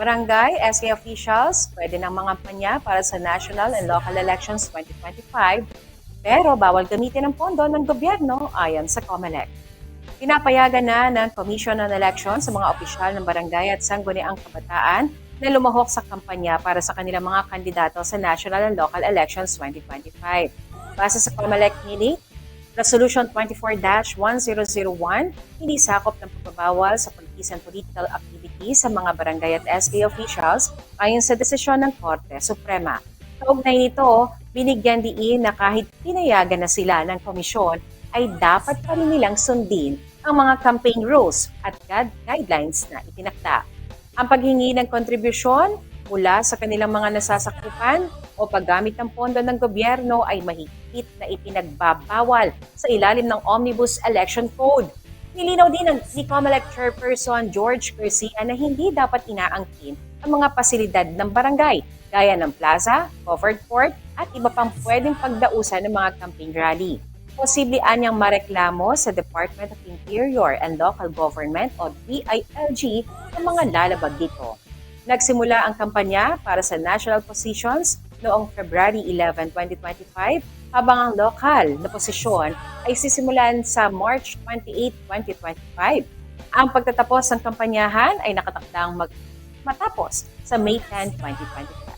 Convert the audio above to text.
barangay, SK officials, pwede ng mga panya para sa national and local elections 2025, pero bawal gamitin ang pondo ng gobyerno ayon sa COMELEC. Pinapayagan na ng Commission on Elections sa mga opisyal ng barangay at sangguniang kabataan na lumahok sa kampanya para sa kanilang mga kandidato sa national and local elections 2025. Base sa COMELEC meeting, Resolution 24-1001, hindi sakop ng pagbabawal sa politics and political activity sa mga barangay at SK officials ayon sa desisyon ng Korte Suprema. Kaugnay nito, binigyan diin na kahit pinayagan na sila ng komisyon, ay dapat pa rin nilang sundin ang mga campaign rules at guide- guidelines na itinakda. Ang paghingi ng kontribusyon mula sa kanilang mga nasasakupan o paggamit ng pondo ng gobyerno ay mahigpit na ipinagbabawal sa ilalim ng Omnibus Election Code. Nilinaw din ng ni COMELEC Chairperson George Garcia na hindi dapat inaangkin ang mga pasilidad ng barangay gaya ng plaza, covered court at iba pang pwedeng pagdausan ng mga campaign rally. Posible anyang mareklamo sa Department of Interior and Local Government o DILG ang mga lalabag dito. Nagsimula ang kampanya para sa national positions noong February 11, 2025, habang ang lokal na posisyon ay sisimulan sa March 28, 2025. Ang pagtatapos ng kampanyahan ay nakatakdang mag matapos sa May 10, 2025.